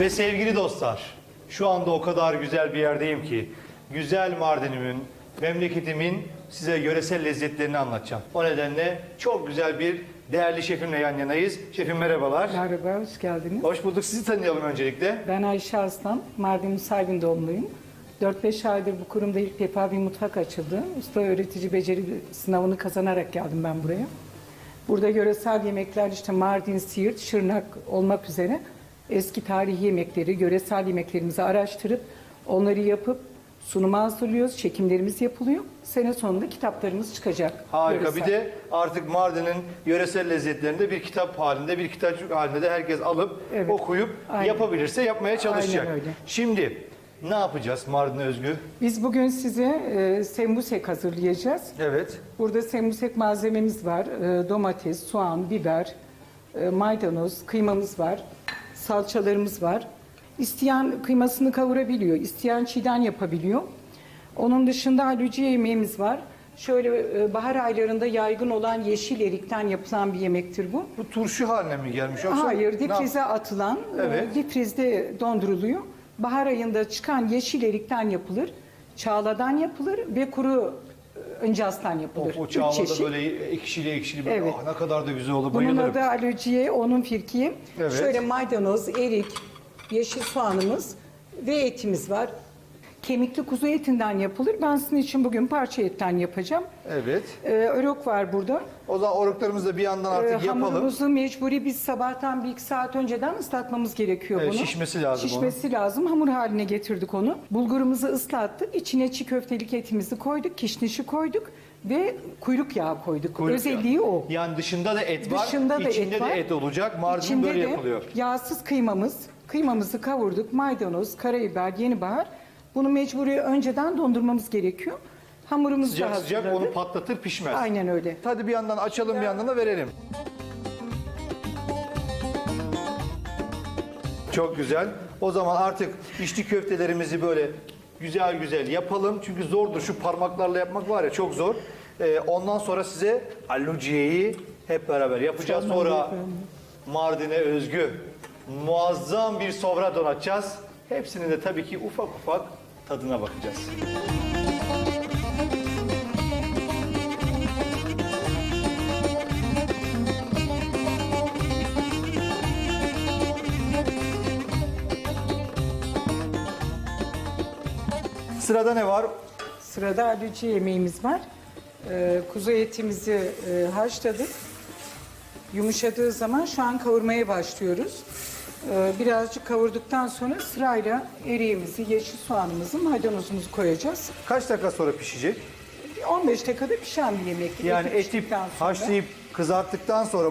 Ve sevgili dostlar, şu anda o kadar güzel bir yerdeyim ki güzel Mardin'imin, memleketimin size yöresel lezzetlerini anlatacağım. O nedenle çok güzel bir değerli şefimle yan yanayız. Şefim merhabalar. Merhaba, hoş geldiniz. Hoş bulduk. Sizi tanıyalım öncelikle. Ben Ayşe Arslan, Mardin Musaybin doğumluyum. 4-5 aydır bu kurumda ilk defa bir mutfak açıldı. Usta öğretici beceri sınavını kazanarak geldim ben buraya. Burada yöresel yemekler işte Mardin, Siirt, Şırnak olmak üzere eski tarihi yemekleri, yöresel yemeklerimizi araştırıp onları yapıp sunuma hazırlıyoruz. Çekimlerimiz yapılıyor. Sene sonunda kitaplarımız çıkacak. Harika. Yöresel. Bir de artık Mardin'in yöresel lezzetlerini de bir kitap halinde, bir kitapçık halinde de herkes alıp Evet. okuyup Aynen. yapabilirse yapmaya çalışacak. Aynen öyle. Şimdi ne yapacağız Mardin'e özgü? Biz bugün size e, sembusek hazırlayacağız. Evet. Burada sembusek malzememiz var. Ee, Domates, soğan, biber, e, maydanoz, kıymamız var. Salçalarımız var. İsteyen kıymasını kavurabiliyor. isteyen çiğden yapabiliyor. Onun dışında halüciye yemeğimiz var. Şöyle e, bahar aylarında yaygın olan yeşil erikten yapılan bir yemektir bu. Bu turşu haline mi gelmiş yoksa? Hayır, ne difrize atılan, e, Evet. difrizde donduruluyor. Bahar ayında çıkan yeşil erikten yapılır. Çağladan yapılır ve kuru e, öncastan yapılır. O, o çağlada böyle ekşili ekşili böyle Evet. ah ne kadar da güzel olur Bunun bayılırım. adı alociye, onun firkiye. Evet. Şöyle maydanoz, erik, yeşil soğanımız ve etimiz var. Kemikli kuzu etinden yapılır. Ben sizin için bugün parça etten yapacağım. Evet. Ee, örok var burada. O zaman oruklarımızı da bir yandan Ee, artık yapalım. hamurumuzu mecburi biz sabahtan bir iki saat önceden ıslatmamız gerekiyor Evet, bunu. şişmesi lazım Şişmesi lazım. Hamur haline getirdik onu. Bulgurumuzu ıslattık. İçine çiğ köftelik etimizi koyduk. Kişnişi koyduk ve kuyruk yağı koyduk. Kuyruk Özelliği yağı. o. Yani dışında da et var, Dışında da içinde et de var. et olacak. Mardin İçinde böyle de yapılıyor. yağsız kıymamız. Kıymamızı kavurduk. Maydanoz, karabiber, yeni bahar. Bunu mecburi önceden dondurmamız gerekiyor. Hamurumuzu Sıcak da sıcak hazırladık. onu patlatır pişmez. Aynen öyle. Hadi bir yandan açalım bir yandan da verelim. Çok güzel. O zaman artık içli köftelerimizi böyle güzel güzel yapalım. Çünkü zordur şu parmaklarla yapmak var ya çok zor. Ee, ondan sonra size alluciyeyi hep beraber yapacağız. Tamam, Sonra efendim. Mardin'e özgü muazzam bir sofra donatacağız. Hepsinin de tabii ki ufak ufak tadına bakacağız. Sırada ne var? Sırada alücü yemeğimiz var. Ee, kuzu etimizi e, haşladık. Yumuşadığı zaman şu an kavurmaya başlıyoruz. Ee, birazcık kavurduktan sonra sırayla eriğimizi, yeşil soğanımızı, maydanozumuzu koyacağız. Kaç dakika sonra pişecek? Bir 15 dakikada pişen bir yemek. Yani Eti eti piştikten sonra. haşlayıp kızarttıktan sonra